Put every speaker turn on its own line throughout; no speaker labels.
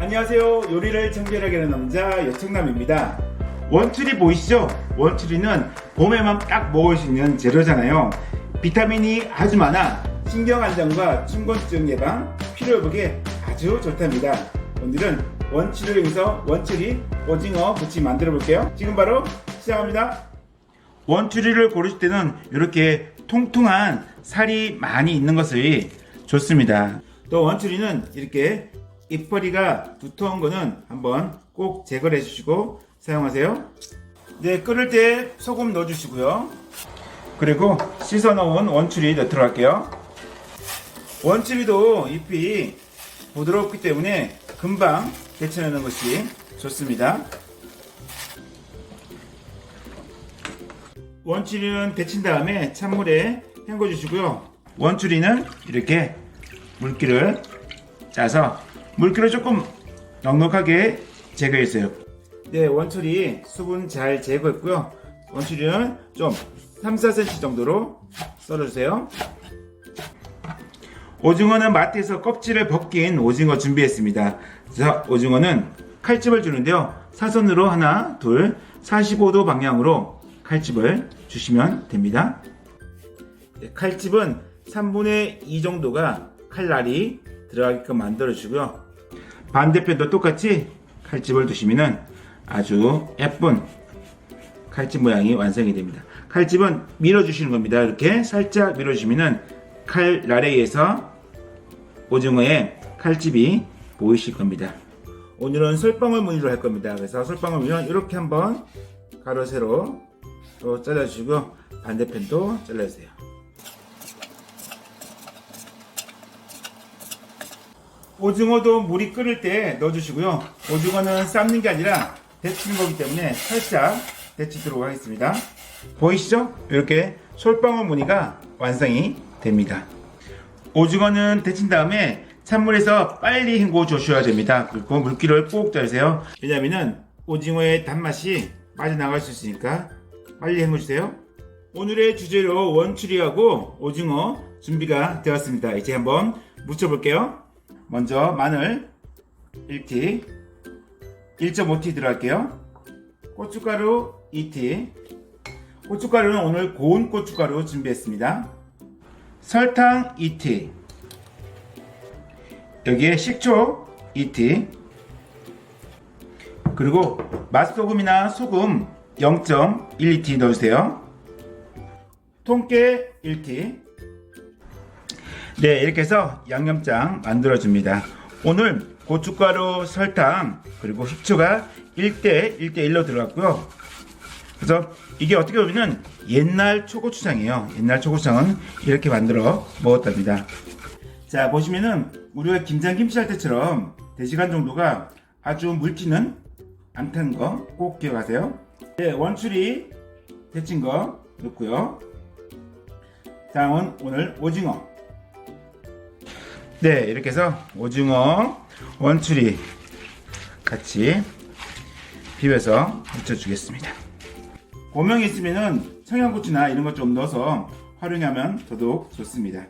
안녕하세요. 요리를 청결하게 하는 남자 여청남입니다. 원추리 보이시죠? 원추리는 봄에만 딱 먹을 수 있는 재료잖아요. 비타민이 아주 많아 신경 안정과 충곤증 예방, 피로 회복에 아주 좋답니다. 오늘은 원추리를 위해서 원추리 오징어 무침 만들어 볼게요. 지금 바로 시작합니다. 원추리를 고르실 때는 이렇게 통통한 살이 많이 있는 것이 좋습니다. 또 원추리는 이렇게 잎뿌리가 두터운 거는 한번 꼭 제거를 해주시고 사용하세요. 네, 끓을 때 소금 넣어주시고요. 그리고 씻어 놓은 원추리 넣도록 할게요. 원추리도 잎이 부드럽기 때문에 금방 데쳐내는 것이 좋습니다. 원추리는 데친 다음에 찬물에 헹궈 주시고요. 원추리는 이렇게 물기를 짜서 물기를 조금 넉넉하게 제거했어요. 네, 원추리 수분 잘 제거했고요. 원추리는 좀 3, 4cm 정도로 썰어주세요. 오징어는 마트에서 껍질을 벗긴 오징어 준비했습니다. 자, 오징어는 칼집을 주는데요. 사선으로 하나, 둘, 45도 방향으로 칼집을 주시면 됩니다. 네, 칼집은 3분의 2 정도가 칼날이 들어가게끔 만들어 주고요. 반대편도 똑같이 칼집을 두시면 아주 예쁜 칼집 모양이 완성이 됩니다. 칼집은 밀어주시는 겁니다. 이렇게 살짝 밀어주시면 의해서 오징어의 칼집이 보이실 겁니다. 오늘은 솔방울 무늬로 할 겁니다. 그래서 솔방울 무늬는 이렇게 한번 가로 세로 또 잘라주시고 반대편도 잘라주세요. 오징어도 물이 끓을 때 넣어주시고요. 오징어는 삶는 게 아니라 데치는 거기 때문에 살짝 데치도록 하겠습니다. 보이시죠? 이렇게 솔방울 무늬가 완성이 됩니다. 오징어는 데친 다음에 찬물에서 빨리 헹궈 주셔야 됩니다. 그리고 물기를 꼭 짜주세요. 왜냐면은 오징어의 단맛이 빠져나갈 수 있으니까 빨리 헹궈 주세요. 오늘의 주재료 원추리하고 오징어 준비가 되었습니다. 이제 한번 무쳐볼게요. 먼저 마늘 1티, 1.5티 들어갈게요. 고춧가루 2티. 고춧가루는 오늘 고운 고춧가루 준비했습니다. 설탕 2티. 여기에 식초 2티. 그리고 맛소금이나 소금 0.1티 넣어주세요. 통깨 1티. 네, 이렇게 해서 양념장 만들어줍니다. 오늘 고춧가루, 설탕, 그리고 식초가 1대 1대 1로 들어갔고요. 그래서 이게 어떻게 보면 옛날 초고추장이에요. 옛날 초고추장은 이렇게 만들어 먹었답니다. 자, 보시면은 우리가 김장 김치 할 때처럼 대시간 정도가 아주 물지는 않다는 거 꼭 기억하세요. 네, 원추리 데친 거 넣고요. 다음은 오늘 오징어. 네, 이렇게 해서 오징어 원추리 같이 비벼서 묻혀주겠습니다. 고명이 있으면은 청양고추나 이런 것 좀 넣어서 활용하면 더더욱 좋습니다.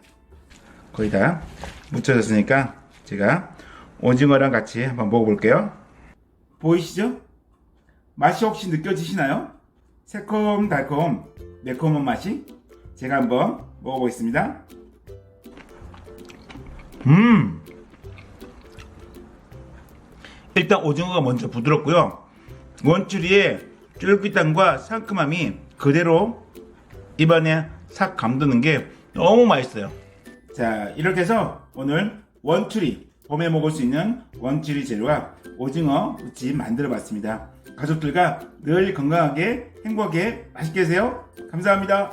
거의 다 묻혀졌으니까 제가 오징어랑 같이 한번 먹어볼게요. 보이시죠? 맛이 혹시 느껴지시나요? 새콤달콤 매콤한 맛이 제가 한번 먹어보겠습니다. 음. 일단 오징어가 먼저 부드럽고요. 원추리의 쫄깃함과 상큼함이 그대로 입안에 싹 감도는 게 너무 맛있어요. 자, 이렇게 해서 오늘 원추리 봄에 먹을 수 있는 원추리 재료와 오징어 무침 만들어 봤습니다. 가족들과 늘 건강하게 행복하게 맛있게 드세요. 감사합니다.